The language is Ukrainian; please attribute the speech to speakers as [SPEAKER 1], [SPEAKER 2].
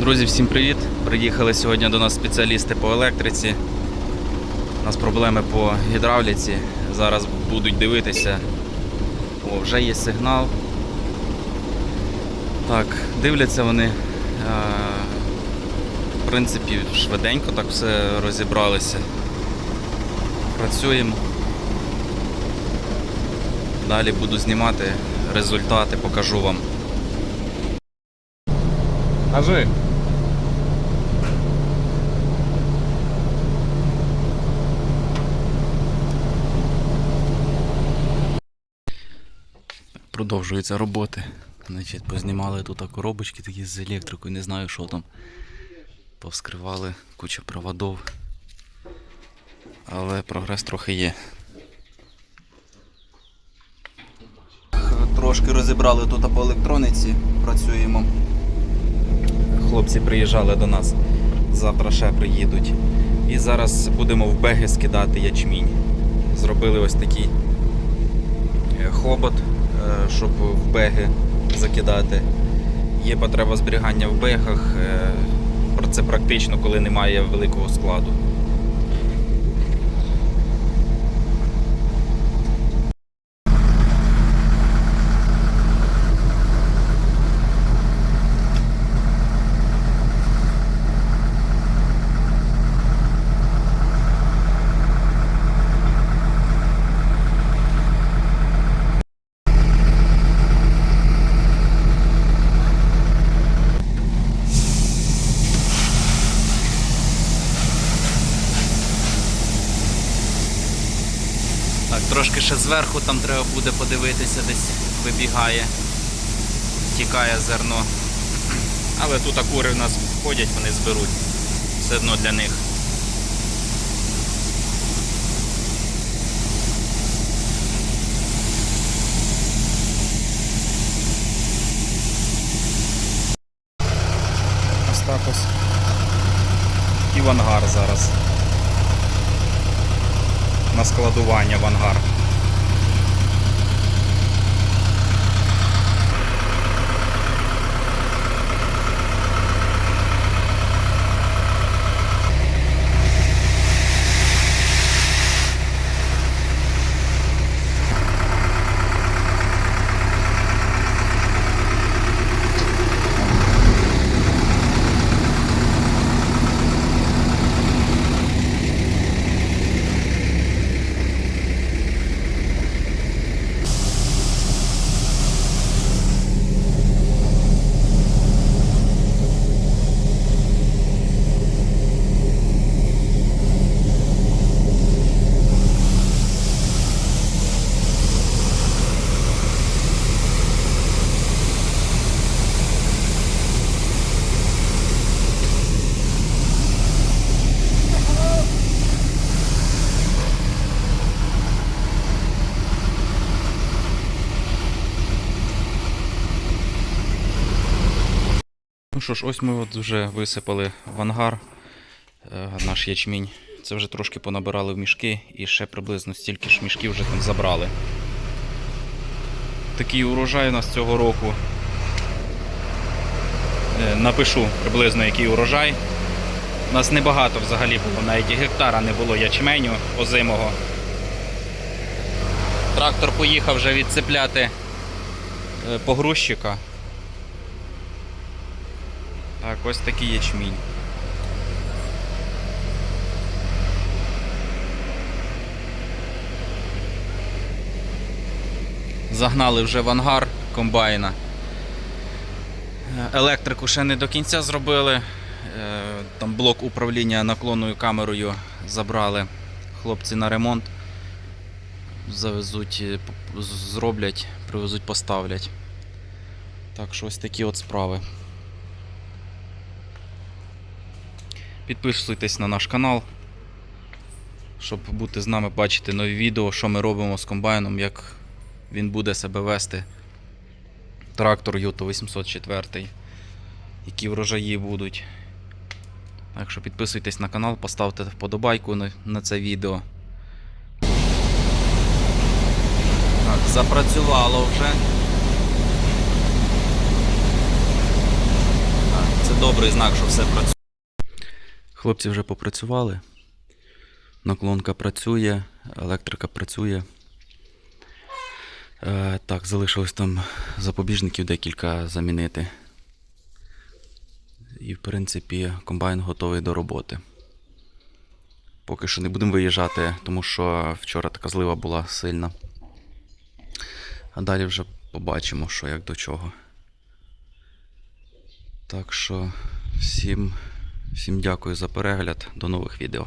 [SPEAKER 1] Друзі, всім привіт! Приїхали сьогодні до нас спеціалісти по електриці. У нас проблеми по гідравліці. Зараз будуть дивитися. О, вже є сигнал. Так, дивляться вони. е, В принципі, швиденько так все розібралися. Працюємо. Далі буду знімати результати, покажу вам.
[SPEAKER 2] Кажи.
[SPEAKER 1] Продовжуються роботи. Значить, познімали тут коробочки такі з електрикою, не знаю, що там. Повскривали куча проводов. Але прогрес трохи є. Трошки розібрали тут по електрониці, працюємо. Хлопці приїжджали до нас, завтра ще приїдуть. І зараз будемо в беги скидати ячмінь. Зробили ось такий е, хобот, щоб в беги закидати. Є потреба зберігання в бегах. е, про Це практично, коли немає великого складу. Так, трошки ще зверху там треба буде подивитися, десь вибігає, тікає зерно. Але тут акури в нас ходять, вони зберуть. Все одно для них. Ось так ось. І в ангар зараз. На складування в ангар. Ну що ж, ось ми от вже висипали в ангар е, наш ячмінь. Це вже трошки понабирали в мішки і ще приблизно стільки ж мішків вже там забрали. Такий урожай у нас цього року. Е, Напишу приблизно який урожай. У нас небагато взагалі було, навіть і гектара не було ячменю озимого. Трактор поїхав вже відцепляти е, погрузчика. Так, ось такий ячмінь. Загнали вже в ангар комбайна. Е, Електрику ще не до кінця зробили. Е, Там блок управління наклонною камерою забрали хлопці на ремонт. Завезуть, е, зроблять, привезуть, поставлять. Так що ось такі от справи. Підписуйтесь на наш канал, щоб бути з нами, бачити нові відео, що ми робимо з комбайном, як він буде себе вести. Трактор Юто 804, які врожаї будуть. Так що підписуйтесь на канал, поставте вподобайку на, це відео. Так, запрацювало вже. Так, це добрий знак, що все працює. Хлопці вже попрацювали. Наклонка працює, електрика працює. Е, так, залишилось там запобіжників декілька замінити. І, в принципі, комбайн готовий до роботи. Поки що не будемо виїжджати, тому що вчора така злива була сильна. А далі вже побачимо, що як до чого. Так що всім, всім дякую за перегляд. До нових відео.